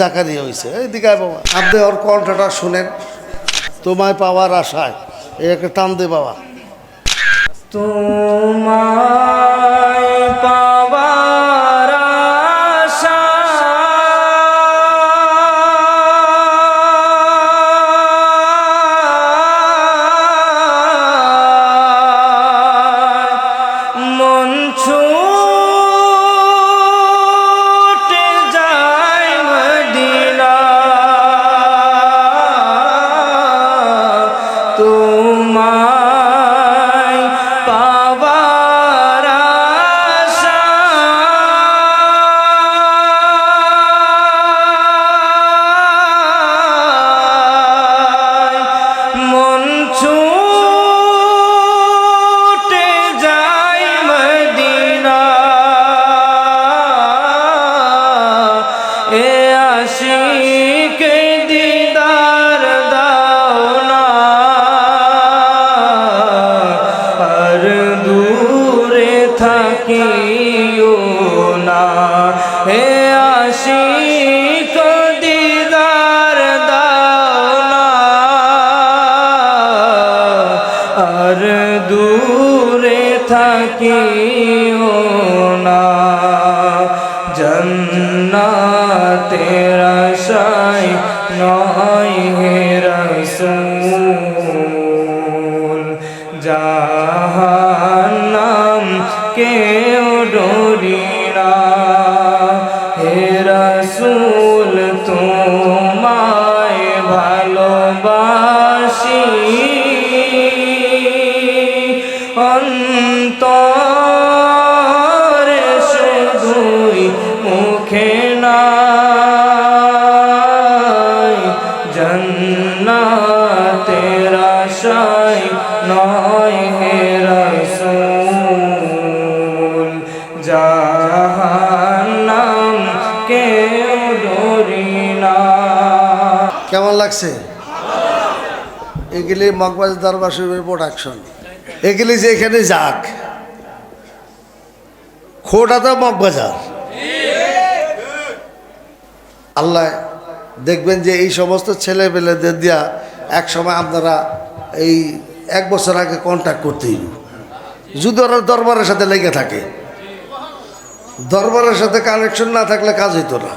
জাকারি হয়েছে এইদিকে বাবা, আপনি ওর কণ্ঠটা শুনেন। তোমায় পাওয়ার আশায়, একে টান দে বাবা। তোমায় থাকিও না হে আশিক দিদার দাও না আর দূরে থাকিও না জন্নাতের আশায় নয় হে রসূল জাহান্নাম অন্তরে শুধুই মুখে নাই। জন্নাতের আশায় নয় হে রসূল। জাহান্নাম কেউ ডরি না। কেমন লাগছে? এগুলি মগবাজ দরবার শরীফের প্রোডাকশন এগুলি যে এখানে যাক। খোটা তো মগবাজার আল্লাহ দেখবেন যে এই সমস্ত ছেলেপেলেদের দিয়া এক সময় আপনারা এই এক বছর আগে কন্ট্যাক্ট করতেই যদি ওরা দরবারের সাথে লেগে থাকে। দরবারের সাথে কানেকশন না থাকলে কাজ হইতো না।